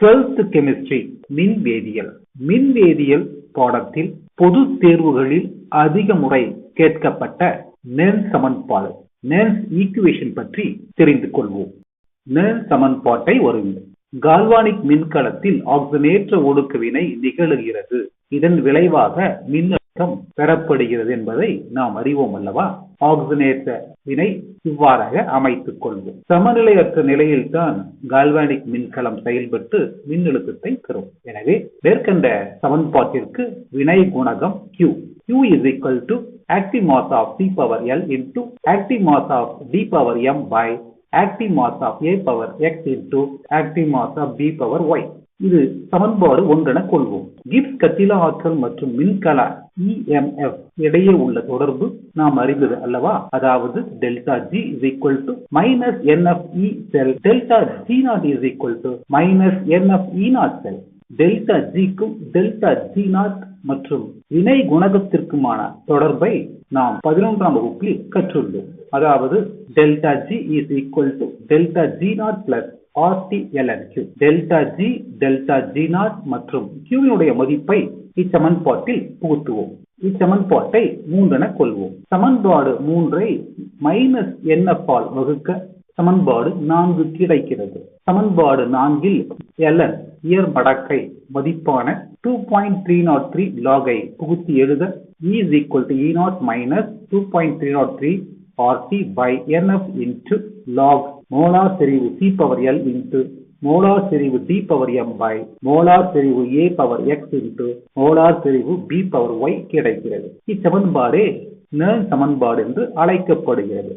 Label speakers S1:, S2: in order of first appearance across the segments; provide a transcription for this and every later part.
S1: Twelfth chemistry மின்வேதியியல். மின்வேதியியல் பாடத்தில் பொது தேர்வுகளில் அதிக முறை கேட்கப்பட்ட நேர் சமன்பாடு நேர்ஸ் ஈக்குவேஷன் பற்றி தெரிந்து கொள்வோம். நேர் சமன்பாட்டை வருங்கள் கால்வானிக் மின்கலத்தில் ஆக்சிஜனேற்ற ஒடுக்குவினை நிகழுகிறது. இதன் விளைவாக மின்னழுத்தம் பெறப்படுகிறது என்பதை நாம் அறிவோம் அல்லவா? ஆக்சிஜனேற்ற வினை இவ்வாறாக அமைத்துக் கொள்வோம். சமநிலையற்ற நிலையில்தான் கால்வானிக் மின்கலம் செயல்பட்டு மின்னழுத்தத்தை பெறும். எனவே மேற்கண்ட சமன்பாட்டிற்கு வினை குணகம் Q. Q is equal to active mass of C power L into active mass of D power M by active mass of A power X into active mass of B power Y. இது சமன்பாடு ஒன்றென கொள்வோம். Gibbs கட்டில ஆற்றல் மற்றும் மின்கல EMF இடையே உள்ள தொடர்பு நாம் அறிந்தது அல்லவா? அதாவது delta G is equal to minus nF E cell delta G naught is equal to minus nF E naught cell delta ஜிக்கும் delta G not மற்றும் வினை குணகத்திற்குமான தொடர்பை நாம் பதினொன்றாம் வகுப்பில் கற்றுள்ளோம். அதாவது delta G is equal to delta G naught plus RT ln delta G delta G naught மற்றும் கியூவினுடைய மதிப்பை இச்சமன்பாட்டில் புகுத்துவோம். இச்சமன்பாட்டை மூன்றென கொள்வோம். சமன்பாடு மூன்றை மைனஸ் NF வகுக்க சமன்பாடு நான்கு கிடைக்கிறது. சமன்பாடு நான்கில் எலன் இயர் மடக்கை மதிப்பான 2.303 log ஐ புகுத்தி எழுத E is equal to E naught minus 2.303 RT by nF into log molar செறிவு C power L into molar செறிவு D power M by molar செறிவு A power X into molar செறிவு பி பவர் ஒய் கிடைக்கிறது. இச்சமன்பாடே நேர் சமன்பாடு என்று அழைக்கப்படுகிறது.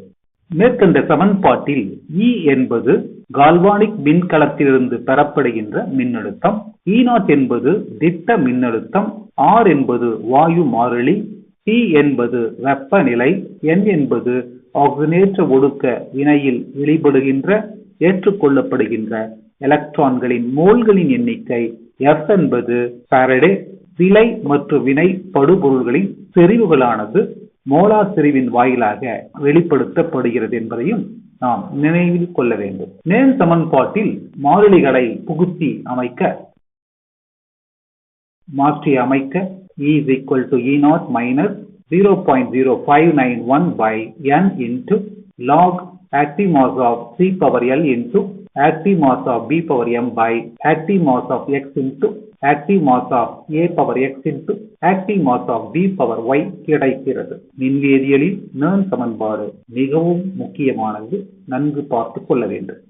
S1: மேற்கண்ட சமன்பாட்டில் இ என்பது கால்வானிக் மின்கலத்திலிருந்து பெறப்படுகின்ற மின்னழுத்தம். இ நாட் என்பது திட்ட மின்னழுத்தம். ஆர் என்பது வாயு மாறிலி. டி என்பது வெப்பநிலை. என் என்பது ஆக்சினேற்ற ஒடுக்க வினையில் வெளிப்படுகின்ற ஏற்றுக்கொள்ளப்படுகின்ற எலக்ட்ரான்களின் மோல்களின் எண்ணிக்கை எஃப் என்பது பாரடே விலை மற்றும் வினை படுபொருள்களின் செறிவுகளானது மோலார் செறிவின் வாயிலாக வெளிப்படுத்தப்படுகிறது என்பதையும் நாம் நினைவில் கொள்ள வேண்டும். நேர் சமன்பாட்டில் மாறிலிகளை புகுத்தி அமைக்க மாற்றி அமைக்க E is equal to E naught minus 0.0591 by N into log active mass of C power L into active mass of B power M by active mass of X into active mass of A power X into active mass of B power Y கிடைக்கிறது மின்வேதியியலில் நேர் சமன்பாடு மிகவும் முக்கியமானது நன்கு பார்த்துக் கொள்ள வேண்டும்